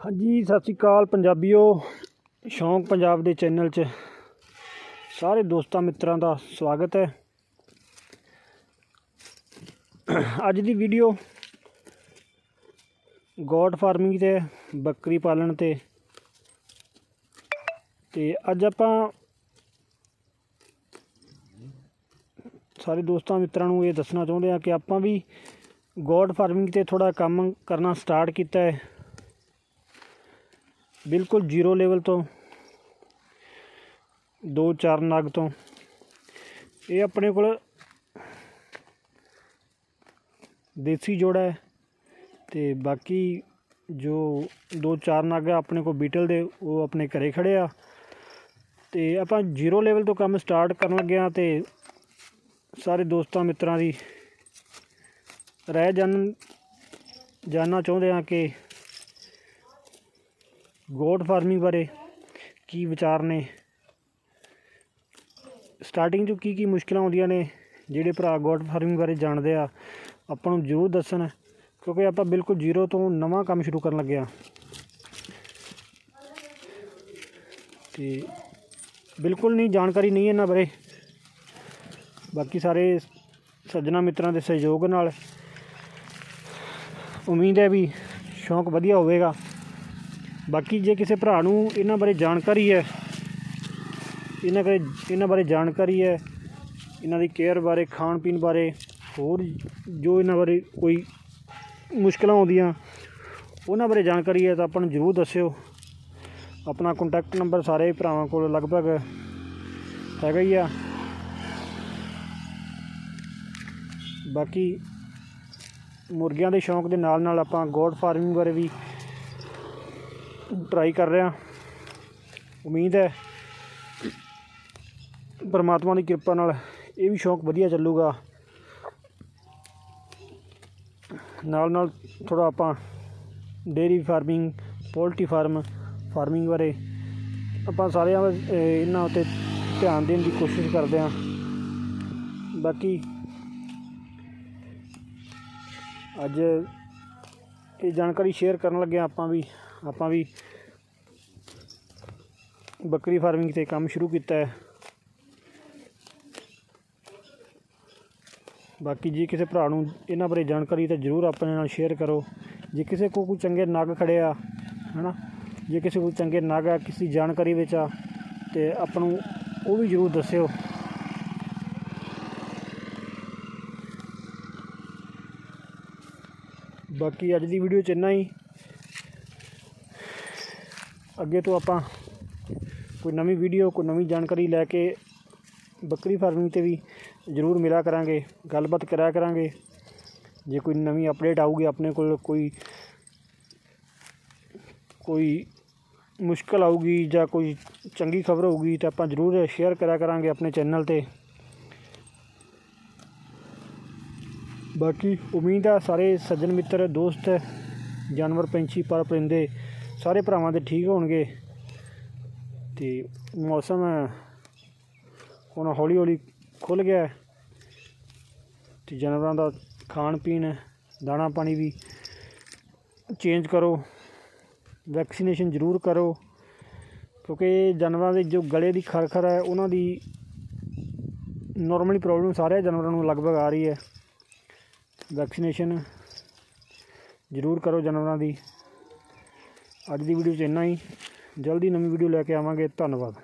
ਹਾਂਜੀ, ਸਤਿ ਸ਼੍ਰੀ ਅਕਾਲ ਪੰਜਾਬੀਓ। ਸ਼ੌਂਕ ਪੰਜਾਬ ਦੇ ਚੈਨਲ 'ਚ ਸਾਰੇ ਦੋਸਤਾਂ ਮਿੱਤਰਾਂ ਦਾ ਸਵਾਗਤ ਹੈ। ਅੱਜ ਦੀ ਵੀਡੀਓ ਗੋਡ ਫਾਰਮਿੰਗ ਤੇ, ਬੱਕਰੀ ਪਾਲਣ ਤੇ। ਤੇ ਅੱਜ ਆਪਾਂ ਸਾਰੇ ਦੋਸਤਾਂ ਮਿੱਤਰਾਂ ਨੂੰ ਇਹ ਦੱਸਣਾ ਚਾਹੁੰਦੇ ਹਾਂ ਕਿ ਆਪਾਂ ਵੀ ਗੋਡ ਫਾਰਮਿੰਗ ਤੇ ਥੋੜਾ ਕੰਮ ਕਰਨਾ ਸਟਾਰਟ ਕੀਤਾ ਹੈ। ਬਿਲਕੁਲ ਜ਼ੀਰੋ ਲੈਵਲ ਤੋਂ, ਦੋ ਚਾਰ ਨਗ ਤੋਂ। ਇਹ ਆਪਣੇ ਕੋਲ ਦੇਸੀ ਜੋੜਾ ਹੈ ਤੇ ਬਾਕੀ ਜੋ ਦੋ ਚਾਰ ਨਗ ਆ ਆਪਣੇ ਕੋਲ ਬੀਟਲ ਦੇ, ਉਹ ਆਪਣੇ ਘਰੇ ਖੜੇ ਆ। ਤੇ ਆਪਾਂ ਜ਼ੀਰੋ ਲੈਵਲ ਤੋਂ ਕੰਮ ਸਟਾਰਟ ਕਰਨ ਲੱਗੇ ਆ ਤੇ ਸਾਰੇ ਦੋਸਤਾਂ ਮਿੱਤਰਾਂ ਦੀ ਰਹਿ ਜਾਣ ਜਾਣਨਾ ਚਾਹੁੰਦੇ ਆ ਕਿ ਗੋਟ ਫਾਰਮਿੰਗ ਬਾਰੇ ਕੀ ਵਿਚਾਰ ਨੇ? ਸਟਾਰਟਿੰਗ 'ਚ ਕੀ ਕੀ ਮੁਸ਼ਕਲਾਂ ਆਉਂਦੀਆਂ ਨੇ? ਜਿਹੜੇ ਭਰਾ ਗੋਟ ਫਾਰਮਿੰਗ ਬਾਰੇ ਜਾਣਦੇ ਆ, ਆਪਾਂ ਨੂੰ ਜ਼ਰੂਰ ਦੱਸਣ, ਕਿਉਂਕਿ ਆਪਾਂ ਬਿਲਕੁਲ ਜ਼ੀਰੋ ਤੋਂ ਨਵਾਂ ਕੰਮ ਸ਼ੁਰੂ ਕਰਨ ਲੱਗੇ ਆ। ਤੇ ਬਿਲਕੁਲ ਨਹੀਂ, ਜਾਣਕਾਰੀ ਨਹੀਂ ਇਹਨਾਂ ਬਾਰੇ। ਬਾਕੀ ਸਾਰੇ ਸੱਜਣਾ ਮਿੱਤਰਾਂ ਦੇ ਸਹਿਯੋਗ ਨਾਲ ਉਮੀਦ ਹੈ ਵੀ ਸ਼ੌਂਕ ਵਧੀਆ ਹੋਵੇਗਾ। ਬਾਕੀ ਜੇ ਕਿਸੇ ਭਰਾ ਨੂੰ ਇਹਨਾਂ ਬਾਰੇ ਜਾਣਕਾਰੀ ਹੈ, ਇਹਨਾਂ ਬਾਰੇ ਇਹਨਾਂ ਬਾਰੇ ਜਾਣਕਾਰੀ ਹੈ, ਇਹਨਾਂ ਦੀ ਕੇਅਰ ਬਾਰੇ ਖਾਣ ਪੀਣ ਬਾਰੇ, ਹੋਰ ਜੋ ਇਹਨਾਂ ਬਾਰੇ ਕੋਈ ਮੁਸ਼ਕਲਾਂ ਆਉਂਦੀਆਂ, ਉਹਨਾਂ ਬਾਰੇ ਜਾਣਕਾਰੀ ਹੈ ਤਾਂ ਆਪਾਂ ਨੂੰ ਜ਼ਰੂਰ ਦੱਸਿਓ। ਆਪਣਾ ਕੰਟੈਕਟ ਨੰਬਰ ਸਾਰੇ ਭਰਾਵਾਂ ਕੋਲ ਲਗਭਗ ਹੈਗਾ ਹੀ ਆ। ਬਾਕੀ ਮੁਰਗਿਆਂ ਦੇ ਸ਼ੌਂਕ ਦੇ ਨਾਲ ਨਾਲ ਆਪਾਂ ਗੋਡ ਫਾਰਮਿੰਗ ਬਾਰੇ ਵੀ ਟਰਾਈ ਕਰ ਰਿਹਾ। ਉਮੀਦ ਹੈ ਪਰਮਾਤਮਾ ਦੀ ਕਿਰਪਾ ਨਾਲ ਇਹ ਵੀ ਸ਼ੌਂਕ ਵਧੀਆ ਚੱਲੂਗਾ। ਨਾਲ ਨਾਲ ਥੋੜਾ ਆਪਾਂ dairy farming poultry farm farming ਬਾਰੇ ਆਪਾਂ ਸਾਰਿਆਂ ਵੱਲ, ਇਹਨਾਂ ਉੱਤੇ ਧਿਆਨ ਦੇਣ ਦੀ ਕੋਸ਼ਿਸ਼ ਕਰਦੇ ਹਾਂ। ਬਾਕੀ ਅੱਜ ਇਹ ਜਾਣਕਾਰੀ ਸ਼ੇਅਰ ਕਰਨ ਲੱਗੇ ਆਪਾਂ ਵੀ ਆਪਾਂ ਵੀ ਬੱਕਰੀ ਫਾਰਮਿੰਗ ਤੇ ਕੰਮ ਸ਼ੁਰੂ ਕੀਤਾ ਹੈ। ਬਾਕੀ ਜੇ ਕਿਸੇ ਭਰਾ ਨੂੰ ਇਹਨਾਂ ਬਾਰੇ ਜਾਣਕਾਰੀ ਤਾਂ ਜ਼ਰੂਰ ਆਪਣੇ ਨਾਲ ਸ਼ੇਅਰ ਕਰੋ। ਜੇ ਕਿਸੇ ਕੋਲ ਕੋਈ ਚੰਗੇ ਨਗ ਖੜੇ ਆ, ਹਨਾ? ਜੇ ਕਿਸੇ ਕੋਲ ਚੰਗੇ ਨਗ ਆ, ਕਿਸੇ ਜਾਣਕਾਰੀ ਵਿੱਚ ਆ, ਤੇ ਆਪਾਂ ਨੂੰ ਉਹ ਵੀ ਜ਼ਰੂਰ ਦੱਸਿਓ। ਬਾਕੀ ਅੱਜ ਦੀ ਵੀਡੀਓ 'ਚ ਇੰਨਾ ਹੀ। ਅੱਗੇ ਤੋਂ ਆਪਾਂ ਕੋਈ ਨਵੀਂ ਵੀਡੀਓ ਕੋਈ ਨਵੀਂ ਜਾਣਕਾਰੀ ਲੈ ਕੇ ਬੱਕਰੀ ਫਾਰਮਿੰਗ ਤੇ ਵੀ ਜ਼ਰੂਰ ਮਿਲਿਆ ਕਰਾਂਗੇ, ਗੱਲਬਾਤ ਕਰਿਆ ਕਰਾਂਗੇ। ਜੇ ਕੋਈ ਨਵੀਂ ਅਪਡੇਟ ਆਊਗੀ ਆਪਣੇ ਕੋਲ, ਕੋਈ ਕੋਈ ਮੁਸ਼ਕਲ ਆਊਗੀ ਜਾਂ ਕੋਈ ਚੰਗੀ ਖਬਰ ਹੋਊਗੀ ਤਾਂ ਆਪਾਂ ਜ਼ਰੂਰ ਸ਼ੇਅਰ ਕਰਿਆ ਕਰਾਂਗੇ ਆਪਣੇ ਚੈਨਲ ਤੇ। ਬਾਕੀ ਉਮੀਦ ਆ ਸਾਰੇ ਸੱਜਣ ਮਿੱਤਰ, ਦੋਸਤ, ਜਾਨਵਰ, ਪੰਛੀ ਪਰ ਪਰਿੰਦੇ ਸਾਰੇ ਭਰਾਵਾਂ ਦੇ ਠੀਕ ਹੋਣਗੇ। ਤੇ ਮੌਸਮ ਹੁਣ ਹੌਲੀ ਹੌਲੀ ਖੁੱਲ ਗਿਆ। ਹੈ ਤੇ ਜਾਨਵਰਾਂ ਦਾ ਖਾਣ ਪੀਣ, ਦਾਣਾ ਪਾਣੀ ਵੀ ਚੇਂਜ ਕਰੋ। ਵੈਕਸੀਨੇਸ਼ਨ ਜ਼ਰੂਰ ਕਰੋ। ਕਿਉਂਕਿ ਜਾਨਵਰਾਂ ਦੇ ਜੋ ਗਲੇ ਦੀ ਖਰਖਰ ਹੈ, ਉਹਨਾਂ ਦੀ ਨਾਰਮਲੀ ਪ੍ਰੋਬਲਮ ਸਾਰੇ ਜਾਨਵਰਾਂ ਨੂੰ ਲਗਭਗ ਆ ਰਹੀ ਹੈ। ਵੈਕਸੀਨੇਸ਼ਨ ਜ਼ਰੂਰ ਕਰੋ ਜਾਨਵਰਾਂ ਦੀ। ਅੱਜ ਦੀ ਵੀਡੀਓ 'ਚ ਇੰਨਾ ਹੀ। ਜਲਦੀ ਨਵੀਂ ਵੀਡੀਓ ਲੈ ਕੇ ਆਵਾਂਗੇ। ਧੰਨਵਾਦ।